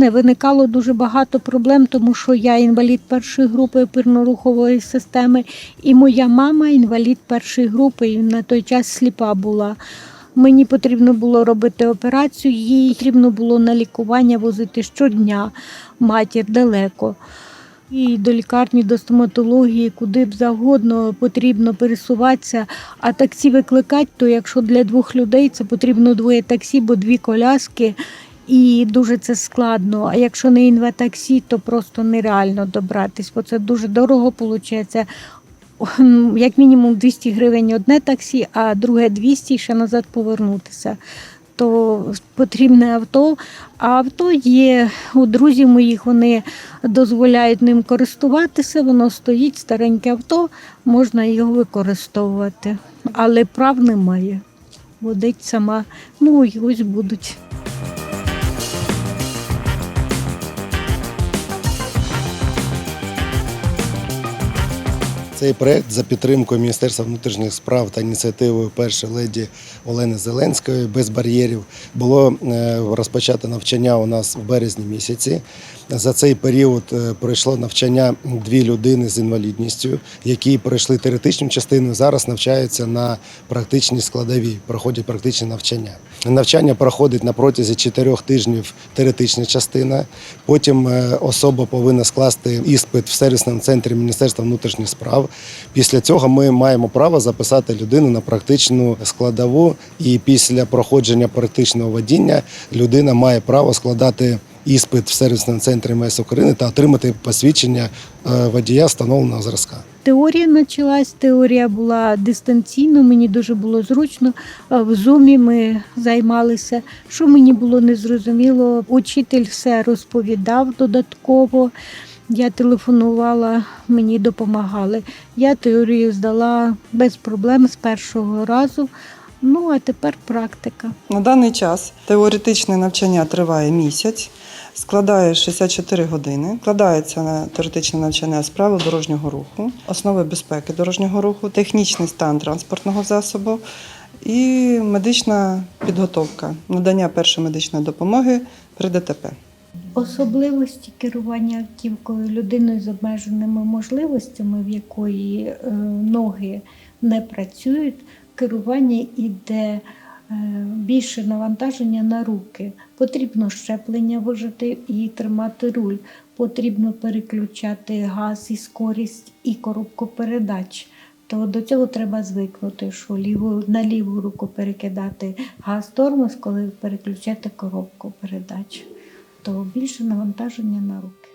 мене виникало дуже багато проблем, тому що я інвалід першої групи опірно-рухової системи, і моя мама інвалід першої групи, і на той час сліпа була. Мені потрібно було робити операцію, їй потрібно було на лікування возити щодня матір далеко. І до лікарні, до стоматології, куди б завгодно потрібно пересуватися. А таксі викликати, то якщо для двох людей це потрібно двоє таксі, бо дві коляски, і дуже це складно. А якщо не інватаксі, то просто нереально добратись, бо це дуже дорого виходить. Як мінімум 200 гривень одне таксі, а друге 200 і ще назад повернутися. То потрібне авто. А авто є у друзів моїх, вони дозволяють ним користуватися, воно стоїть, стареньке авто, можна його використовувати. Але прав немає. Водить сама, ну і ось будуть. Цей проект за підтримкою Міністерства внутрішніх справ та ініціативою першої леді Олени Зеленської без бар'єрів було е, розпочато навчання у нас в березні місяці. За цей період е, пройшло навчання дві людини з інвалідністю, які пройшли теоретичну частину. Зараз навчаються на практичній складовій, проходять практичні навчання. Навчання проходить на протязі чотирьох тижнів теоретична частина. Потім е, особа повинна скласти іспит в сервісному центрі Міністерства внутрішніх справ. Після цього ми маємо право записати людину на практичну складову, і після проходження практичного водіння людина має право складати іспит в сервісному центрі МС України та отримати посвідчення е, водія встановленого зразка. Теорія почалась, теорія була дистанційно, мені дуже було зручно. Е, В зумі ми займалися. Що мені було незрозуміло, учитель все розповідав додатково. Я телефонувала, мені допомагали. Я теорію здала без проблем з першого разу. Ну а тепер практика. На даний час теоретичне навчання триває місяць, складає 64 години. Складається на теоретичне навчання з правил дорожнього руху, основи безпеки дорожнього руху, технічний стан транспортного засобу і медична підготовка, надання першої медичної допомоги при ДТП. Особливості керування автівкою людиною з обмеженими можливостями, в якої е, ноги не працюють, керування іде е, більше навантаження на руки. Потрібно щеплення вижити і тримати руль. Потрібно переключати газ і скорість і коробку передач. То до цього треба звикнути, що ліву, на ліву руку перекидати газ тормоз, коли переключати коробку передач то більше навантаження на руки.